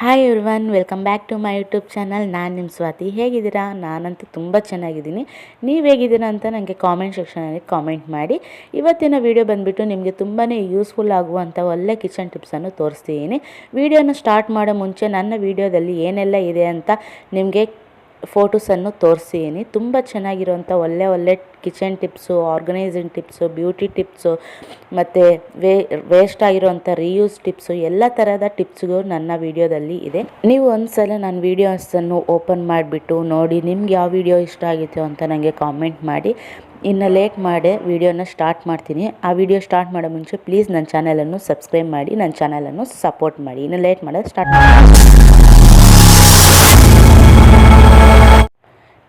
Hi everyone welcome back to my YouTube channel ನಾನು ನಿಮ್ಮ ಸ್ವಾತಿ. ಹೇಗಿದ್ದೀರಾ? ನಾನಂತೂ ತುಂಬ ಚೆನ್ನಾಗಿದ್ದೀನಿ. ನೀವು ಹೇಗಿದ್ದೀರಾ ಅಂತ ನನಗೆ ಕಾಮೆಂಟ್ ಸೆಕ್ಷನಲ್ಲಿ ಕಾಮೆಂಟ್ ಮಾಡಿ. ಇವತ್ತಿನ ವಿಡಿಯೋ ಬಂದುಬಿಟ್ಟು ನಿಮಗೆ ತುಂಬಾ ಯೂಸ್ಫುಲ್ ಆಗುವಂಥ ಒಳ್ಳೆ ಕಿಚನ್ ಟಿಪ್ಸನ್ನು ತೋರಿಸ್ತಿದ್ದೀನಿ ವಿಡಿಯೋನ ಸ್ಟಾರ್ಟ್ ಮಾಡೋ ಮುಂಚೆ ನನ್ನ ವಿಡಿಯೋದಲ್ಲಿ ಏನೆಲ್ಲ ಇದೆ ಅಂತ ನಿಮಗೆ ಫೋಟೋಸನ್ನು ತೋರಿಸಿದ್ದೀನಿ. ತುಂಬ ಚೆನ್ನಾಗಿರುವಂಥ ಒಳ್ಳೆ ಒಳ್ಳೆ kitchen tips, organizing tips, beauty tips, ಮತ್ತು ವೇ, ವೇಸ್ಟ್ ಆಗಿರುವಂಥ ರೀಯೂಸ್ ಟಿಪ್ಸು, ಎಲ್ಲ ಥರದ ಟಿಪ್ಸ್ಗಳು ನನ್ನ ವಿಡಿಯೋದಲ್ಲಿ ಇದೆ. ನೀವು ಒಂದ್ಸಲ ನನ್ನ ವೀಡಿಯೋಸನ್ನು ಓಪನ್ ಮಾಡಿಬಿಟ್ಟು ನೋಡಿ, ನಿಮ್ಗೆ ಯಾವ ವಿಡಿಯೋ ಇಷ್ಟ ಆಗಿತ್ತು ಅಂತ ನನಗೆ ಕಾಮೆಂಟ್ ಮಾಡಿ. ಇನ್ನು ಲೇಟ್ ಮಾಡಿ ವಿಡಿಯೋನ ಸ್ಟಾರ್ಟ್ ಮಾಡ್ತೀನಿ. ಆ ವಿಡಿಯೋ ಸ್ಟಾರ್ಟ್ ಮಾಡೋ ಮುಂಚೆ ಪ್ಲೀಸ್ ನನ್ನ ಚಾನಲನ್ನು ಸಬ್ಸ್ಕ್ರೈಬ್ ಮಾಡಿ, ನನ್ನ ಚಾನಲನ್ನು ಸಪೋರ್ಟ್ ಮಾಡಿ. ಇನ್ನು ಲೇಟ್ ಮಾಡೋದು ಸ್ಟಾರ್ಟ್ ಮಾಡಿ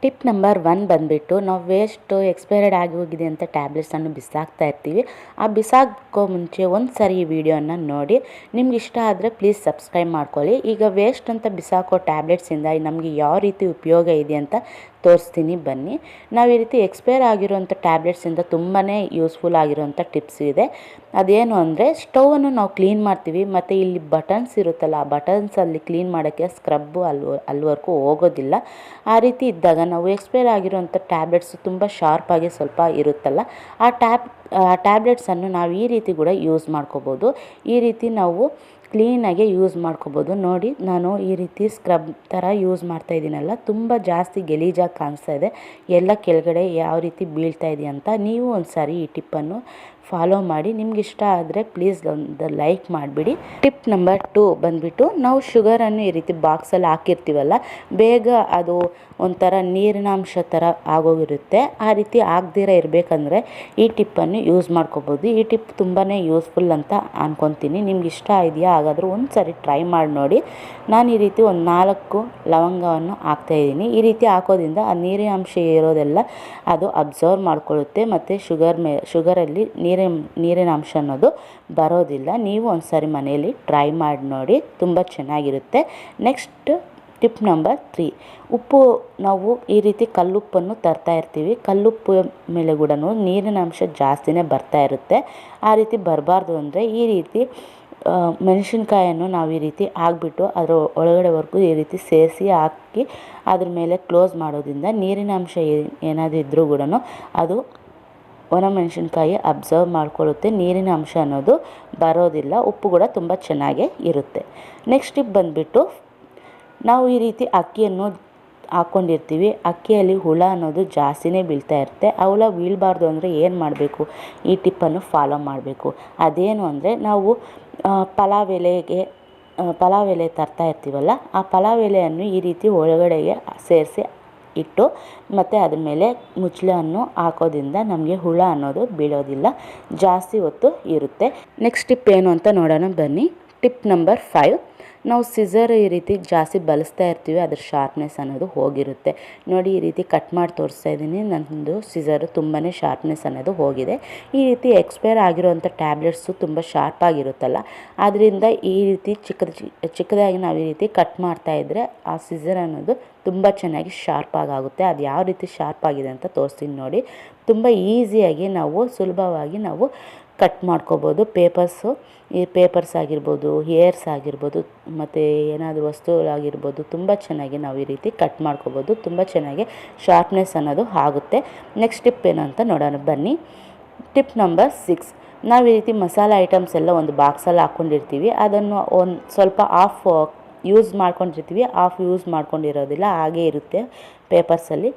ಟಿಪ್ ನಂಬರ್ ಒನ್ ಬಂದುಬಿಟ್ಟು ನಾವು ವೇಸ್ಟು ಎಕ್ಸ್ಪೈರ್ಡ್ ಆಗಿ ಹೋಗಿದೆ ಅಂತ ಟ್ಯಾಬ್ಲೆಟ್ಸನ್ನು ಬಿಸಾಕ್ತಾ ಇರ್ತೀವಿ. ಆ ಬಿಸಾಕೋ ಮುಂಚೆ ಒಂದು ಸರಿ ಈ ವಿಡಿಯೋನ ನೋಡಿ. ನಿಮ್ಗೆ ಇಷ್ಟ ಆದರೆ ಪ್ಲೀಸ್ ಸಬ್ಸ್ಕ್ರೈಬ್ ಮಾಡ್ಕೊಳ್ಳಿ. ಈಗ ವೇಸ್ಟ್ ಅಂತ ಬಿಸಾಕೋ ಟ್ಯಾಬ್ಲೆಟ್ಸಿಂದ ನಮಗೆ ಯಾವ ರೀತಿ ಉಪಯೋಗ ಇದೆ ಅಂತ ತೋರಿಸ್ತೀನಿ, ಬನ್ನಿ. ನಾವು ಈ ರೀತಿ ಎಕ್ಸ್ಪೈರ್ ಆಗಿರುವಂಥ ಟ್ಯಾಬ್ಲೆಟ್ಸಿಂದ ತುಂಬಾ ಯೂಸ್ಫುಲ್ ಆಗಿರುವಂಥ ಟಿಪ್ಸ್ ಇದೆ. ಅದೇನು ಅಂದರೆ ಸ್ಟೌವನ್ನು ನಾವು ಕ್ಲೀನ್ ಮಾಡ್ತೀವಿ, ಮತ್ತು ಇಲ್ಲಿ ಬಟನ್ಸ್ ಇರುತ್ತಲ್ಲ, ಆ ಬಟನ್ಸಲ್ಲಿ ಕ್ಲೀನ್ ಮಾಡೋಕ್ಕೆ ಸ್ಕ್ರಬ್ಬು ಅಲ್ಲಿ ಅಲ್ಲಿವರೆಗೂ ಹೋಗೋದಿಲ್ಲ. ಆ ರೀತಿ ಇದ್ದಾಗ ನಾವು ಎಕ್ಸ್ಪೈರ್ ಆಗಿರುವಂಥ ಟ್ಯಾಬ್ಲೆಟ್ಸು ತುಂಬ ಶಾರ್ಪಾಗಿ ಸ್ವಲ್ಪ ಇರುತ್ತಲ್ಲ, ಆ ಟ್ಯಾಬ್ ಆ ಟ್ಯಾಬ್ಲೆಟ್ಸನ್ನು ನಾವು ಈ ರೀತಿ ಕೂಡ ಯೂಸ್ ಮಾಡ್ಕೋಬೋದು. ಈ ರೀತಿ ನಾವು ಕ್ಲೀನಾಗಿ ಯೂಸ್ ಮಾಡ್ಕೋಬೋದು. ನೋಡಿ, ನಾನು ಈ ರೀತಿ ಸ್ಕ್ರಬ್ ಥರ ಯೂಸ್ ಮಾಡ್ತಾ ಇದ್ದೀನಲ್ಲ, ತುಂಬ ಜಾಸ್ತಿ ಗಲೀಜಾಗಿ ಕಾಣಿಸ್ತಾ ಇದೆ. ಎಲ್ಲ ಕೆಳಗಡೆ ಯಾವ ರೀತಿ ಬೀಳ್ತಾ ಇದೆ ಅಂತ ನೀವು ಒಂದು ಸಾರಿ ಈ ಟಿಪ್ಪನ್ನು ಫಾಲೋ ಮಾಡಿ. ನಿಮ್ಗೆ ಇಷ್ಟ ಆದರೆ ಪ್ಲೀಸ್ ಒಂದು ಲೈಕ್ ಮಾಡಿಬಿಡಿ. ಟಿಪ್ ನಂಬರ್ ಟು ಬಂದುಬಿಟ್ಟು, ನಾವು ಶುಗರನ್ನು ಈ ರೀತಿ ಬಾಕ್ಸಲ್ಲಿ ಹಾಕಿರ್ತೀವಲ್ಲ, ಬೇಗ ಅದು ಒಂಥರ ನೀರಿನಾಂಶ ಥರ ಆಗೋಗಿರುತ್ತೆ. ಆ ರೀತಿ ಆಗದಿರ ಇರಬೇಕಂದ್ರೆ ಈ ಟಿಪ್ಪನ್ನು ಯೂಸ್ ಮಾಡ್ಕೋಬೋದು. ಈ ಟಿಪ್ ತುಂಬಾ ಯೂಸ್ಫುಲ್ ಅಂತ ಅನ್ಕೊತೀನಿ. ನಿಮ್ಗೆ ಇಷ್ಟ ಇದೆಯಾ, ಹಾಗಾದರೂ ಒಂದು ಸರಿ ಟ್ರೈ ಮಾಡಿ ನೋಡಿ. ನಾನು ಈ ರೀತಿ ಒಂದು ನಾಲ್ಕು ಲವಂಗವನ್ನು ಹಾಕ್ತಾಯಿದ್ದೀನಿ ಈ ರೀತಿ ಹಾಕೋದ್ರಿಂದ ಆ ನೀರಿನ ಅಂಶ ಇರೋದೆಲ್ಲ ಅದು ಅಬ್ಸರ್ವ್ ಮಾಡ್ಕೊಳ್ಳುತ್ತೆ, ಮತ್ತು ಶುಗರ್ ಮೇ ಶುಗರಲ್ಲಿ ನೀರಿನ ನೀರಿನ ಅಂಶ ಅನ್ನೋದು ಬರೋದಿಲ್ಲ. ನೀವು ಒಂದ್ಸರಿ ಸಾರಿ ಮನೆಯಲ್ಲಿ ಟ್ರೈ ಮಾಡಿ ನೋಡಿ, ತುಂಬ ಚೆನ್ನಾಗಿರುತ್ತೆ. ನೆಕ್ಸ್ಟ್ ಟಿಪ್ ನಂಬರ್ ತ್ರೀ ಉಪ್ಪು, ನಾವು ಈ ರೀತಿ ಕಲ್ಲುಪ್ಪನ್ನು ತರ್ತಾ ಇರ್ತೀವಿ. ಕಲ್ಲುಪ್ಪು ಮೇಲೆ ಕೂಡ ನೀರಿನ ಅಂಶ ಜಾಸ್ತಿನೇ ಬರ್ತಾ ಇರುತ್ತೆ. ಆ ರೀತಿ ಬರಬಾರ್ದು ಅಂದರೆ ಈ ರೀತಿ ಮೆಣಸಿನ್ಕಾಯನ್ನು ನಾವು ಈ ರೀತಿ ಹಾಕ್ಬಿಟ್ಟು ಅದರ ಒಳಗಡೆವರೆಗೂ ಈ ರೀತಿ ಸೇರಿಸಿ ಹಾಕಿ ಅದ್ರ ಮೇಲೆ ಕ್ಲೋಸ್ ಮಾಡೋದ್ರಿಂದ ನೀರಿನ ಅಂಶ ಏನಾದರೂ ಇದ್ದರೂ ಕೂಡ ಅದು ಒಣಮೆಣಸಿನ್ಕಾಯಿ ಅಬ್ಸರ್ವ್ ಮಾಡ್ಕೊಳ್ಳುತ್ತೆ. ನೀರಿನ ಅಂಶ ಅನ್ನೋದು ಬರೋದಿಲ್ಲ. ಉಪ್ಪು ಕೂಡ ತುಂಬ ಚೆನ್ನಾಗೇ ಇರುತ್ತೆ. ನೆಕ್ಸ್ಟ್ ಟಿಪ್ ಬಂದುಬಿಟ್ಟು, ನಾವು ಈ ರೀತಿ ಅಕ್ಕಿಯನ್ನು ಹಾಕ್ಕೊಂಡಿರ್ತೀವಿ ಅಕ್ಕಿಯಲ್ಲಿ ಹುಳ ಅನ್ನೋದು ಜಾಸ್ತಿನೇ ಬೀಳ್ತಾ ಇರುತ್ತೆ. ಆ ಹುಳ ಬೀಳಬಾರ್ದು ಅಂದರೆ ಏನು ಮಾಡಬೇಕು? ಈ ಟಿಪ್ಪನ್ನು ಫಾಲೋ ಮಾಡಬೇಕು. ಅದೇನು ಅಂದರೆ ನಾವು ಪಲಾವ್ ಎಲೆಗೆ ಪಲಾವ್ ಎಲೆ ತರ್ತಾ ಇರ್ತೀವಲ್ಲ, ಆ ಪಲಾವ್ ಎಲೆಯನ್ನು ಈ ರೀತಿ ಒಳಗಡೆಗೆ ಸೇರಿಸಿ ಇಟ್ಟು ಮತ್ತು ಅದ್ರ ಮೇಲೆ ಮುಚ್ಚಳನ್ನು ಹಾಕೋದ್ರಿಂದ ನಮಗೆ ಹುಳ ಅನ್ನೋದು ಬೀಳೋದಿಲ್ಲ. ಜಾಸ್ತಿ ಹೊತ್ತು ಇರುತ್ತೆ. ನೆಕ್ಸ್ಟ್ ಟಿಪ್ ಏನು ಅಂತ ನೋಡೋಣ ಬನ್ನಿ. Tip number five. ನಾವು ಸಿಸರ್ ಈ ರೀತಿ ಜಾಸ್ತಿ ಬಳಸ್ತಾ ಇರ್ತೀವಿ, ಅದ್ರ ಶಾರ್ಪ್ನೆಸ್ ಅನ್ನೋದು ಹೋಗಿರುತ್ತೆ. ನೋಡಿ, ಈ ರೀತಿ ಕಟ್ ಮಾಡಿ ತೋರಿಸ್ತಾ ಇದ್ದೀನಿ. ನನ್ನದು ಸಿಸರು ತುಂಬಾ ಶಾರ್ಪ್ನೆಸ್ ಅನ್ನೋದು ಹೋಗಿದೆ. ಈ ರೀತಿ ಎಕ್ಸ್ಪೈರ್ ಆಗಿರುವಂಥ ಟ್ಯಾಬ್ಲೆಟ್ಸು ತುಂಬ ಶಾರ್ಪ್ ಆಗಿರುತ್ತಲ್ಲ ಆದ್ದರಿಂದ ಈ ರೀತಿ ಚಿಕ್ಕದ ಚಿಕ್ಕದಾಗಿ ನಾವು ಈ ರೀತಿ ಕಟ್ ಮಾಡ್ತಾ ಇದ್ದರೆ ಆ ಸಿಸರ್ ಅನ್ನೋದು ತುಂಬ ಚೆನ್ನಾಗಿ ಶಾರ್ಪ್ ಆಗುತ್ತೆ ಅದು ಯಾವ ರೀತಿ ಶಾರ್ಪ್ ಆಗಿದೆ ಅಂತ ತೋರಿಸ್ತೀನಿ ನೋಡಿ. ತುಂಬ ಈಸಿಯಾಗಿ ನಾವು ಸುಲಭವಾಗಿ ನಾವು ಕಟ್ ಮಾಡ್ಕೋಬೋದು. ಪೇಪರ್ಸು, ಈ ಪೇಪರ್ಸ್ ಆಗಿರ್ಬೋದು ಹೇರ್ಸ್ ಆಗಿರ್ಬೋದು, ಮತ್ತು ಏನಾದರೂ ವಸ್ತುಗಳಾಗಿರ್ಬೋದು, ತುಂಬ ಚೆನ್ನಾಗಿ ನಾವು ಈ ರೀತಿ ಕಟ್ ಮಾಡ್ಕೋಬೋದು. ತುಂಬ ಚೆನ್ನಾಗಿ ಶಾರ್ಪ್ನೆಸ್ ಅನ್ನೋದು ಆಗುತ್ತೆ. ನೆಕ್ಸ್ಟ್ ಟಿಪ್ ಏನು ಅಂತ ನೋಡೋಣ. ಬನ್ನಿ. ಟಿಪ್ ನಂಬರ್ ಸಿಕ್ಸ್ ನಾವು ಈ ರೀತಿ ಮಸಾಲೆ ಐಟಮ್ಸ್ ಎಲ್ಲ ಒಂದು ಬಾಕ್ಸಲ್ಲಿ ಹಾಕ್ಕೊಂಡಿರ್ತೀವಿ ಅದನ್ನು ಒಂದು ಸ್ವಲ್ಪ ಆಫ್ ಯೂಸ್ ಮಾಡ್ಕೊಂಡಿರ್ತೀವಿ. ಆಫ್ ಯೂಸ್ ಮಾಡ್ಕೊಂಡಿರೋದಿಲ್ಲ. ಹಾಗೇ ಇರುತ್ತೆ ಪೇಪರ್ಸಲ್ಲಿ.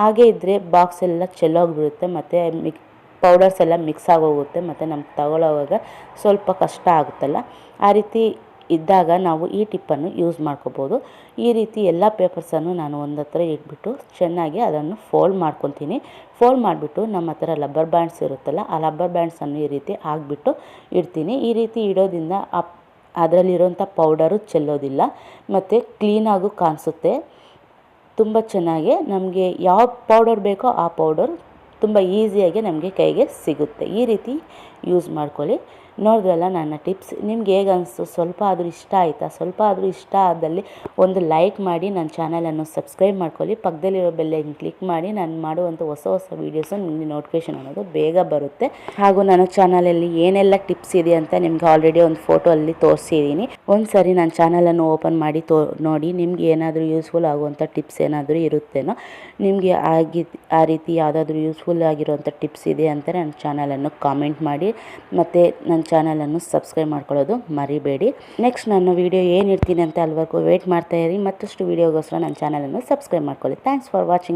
ಹಾಗೆ ಇದ್ದರೆ ಬಾಕ್ಸ್ ಎಲ್ಲ ಚೆಲ್ಲೋಗ್ಬಿಡುತ್ತೆ. ಮತ್ತು ಮಿಕ್ ಪೌಡರ್ಸ್ ಎಲ್ಲ ಮಿಕ್ಸ್ ಆಗೋಗುತ್ತೆ ಮತ್ತು ನಮ್ಗೆ ತಗೊಳ್ಳೋವಾಗ ಸ್ವಲ್ಪ ಕಷ್ಟ ಆಗುತ್ತಲ್ಲ? ಆ ರೀತಿ ಇದ್ದಾಗ ನಾವು ಈ ಟಿಪ್ಪನ್ನು ಯೂಸ್ ಮಾಡ್ಕೋಬೋದು. ಈ ರೀತಿ ಎಲ್ಲ ಪೇಪರ್ಸನ್ನು ನಾನು ಒಂದು ಹತ್ರ ಇಟ್ಬಿಟ್ಟು ಚೆನ್ನಾಗಿ ಅದನ್ನು ಫೋಲ್ಡ್ ಮಾಡ್ಕೊತೀನಿ ಫೋಲ್ಡ್ ಮಾಡಿಬಿಟ್ಟು ನಮ್ಮ ಹತ್ರ ಲಬ್ಬರ್ ಬ್ಯಾಂಡ್ಸ್ ಇರುತ್ತಲ್ಲ, ಆ ಲಬ್ಬರ್ ಬ್ಯಾಂಡ್ಸನ್ನು ಈ ರೀತಿ ಹಾಕ್ಬಿಟ್ಟು ಇಡ್ತೀನಿ. ಈ ರೀತಿ ಇಡೋದ್ರಿಂದ ಅದರಲ್ಲಿರೋಂಥ ಪೌಡರು ಚೆಲ್ಲೋದಿಲ್ಲ, ಮತ್ತು ಕ್ಲೀನಾಗೂ ಕಾಣಿಸುತ್ತೆ. ತುಂಬ ಚೆನ್ನಾಗಿ ನಮಗೆ ಯಾವ ಪೌಡರ್ ಬೇಕೋ ಆ ಪೌಡರ್ ತುಂಬ ಈಸಿಯಾಗಿ ನಮಗೆ ಕೈಗೆ ಸಿಗುತ್ತೆ. ಈ ರೀತಿ ಯೂಸ್ ಮಾಡ್ಕೊಳ್ಳಿ. ನೋಡಿದ್ರಲ್ಲ ನನ್ನ ಟಿಪ್ಸ್ ನಿಮ್ಗೆ ಹೇಗೆ ಅನಿಸ್ತು? ಸ್ವಲ್ಪ ಆದರೂ ಇಷ್ಟ ಆಯಿತಾ? ಸ್ವಲ್ಪ ಆದರೂ ಇಷ್ಟ ಆದಲ್ಲಿ ಒಂದು ಲೈಕ್ ಮಾಡಿ ನನ್ನ ಚಾನಲನ್ನು ಸಬ್ಸ್ಕ್ರೈಬ್ ಮಾಡ್ಕೊಳ್ಳಿ. ಪಕ್ಕದಲ್ಲಿರೋ ಬೆಲ್ಲೈಕನ್ ಕ್ಲಿಕ್ ಮಾಡಿ ನಾನು ಮಾಡುವಂಥ ಹೊಸ ಹೊಸ ವೀಡಿಯೋಸು ನಿಮಗೆ ನೋಟಿಫಿಕೇಶನ್ ಅನ್ನೋದು ಬೇಗ ಬರುತ್ತೆ. ಹಾಗೂ ನನ್ನ ಚಾನಲಲ್ಲಿ ಏನೆಲ್ಲ ಟಿಪ್ಸ್ ಇದೆ ಅಂತ ನಿಮ್ಗೆ ಆಲ್ರೆಡಿ ಒಂದು ಫೋಟೋ ಅಲ್ಲಿ ತೋರಿಸಿದ್ದೀನಿ ಒಂದು ಸರಿ ನನ್ನ ಚಾನಲನ್ನು ಓಪನ್ ಮಾಡಿ ತೋ, ನೋಡಿ ನಿಮ್ಗೆ ಏನಾದರೂ ಯೂಸ್ಫುಲ್ ಆಗುವಂಥ ಟಿಪ್ಸ್ ಏನಾದರೂ ಇರುತ್ತೇನೋ? ನಿಮಗೆ ಆಗಿ, ಆ ರೀತಿ ಯಾವುದಾದ್ರೂ ಯೂಸ್ಫುಲ್ ಆಗಿರುವಂಥ ಟಿಪ್ಸ್ ಇದೆ ಅಂತ ನನ್ನ ಚಾನಲನ್ನು ಕಾಮೆಂಟ್ ಮಾಡಿ. ಮತ್ತು ನನ್ನ ಚಾನಲನ್ನು ಸಬ್ಸ್ಕ್ರೈಬ್ ಮಾಡ್ಕೊಳ್ಳೋದು ಮರಿಬೇಡಿ. ನೆಕ್ಸ್ಟ್ ನಾನು ವೀಡಿಯೋ ಏನಿರ್ತೀನಿ ಅಂತ ಅಲ್ಲಿವರೆಗೂ ವೇಟ್ ಮಾಡ್ತಾ ಇರಿ. ಮತ್ತಷ್ಟು ವೀಡಿಯೋಗೋಸ್ಕರ ನನ್ನ ಚಾನಲನ್ನು ಸಬ್ಸ್ಕ್ರೈಬ್ ಮಾಡ್ಕೊಳ್ಳಿ. Thanks for watching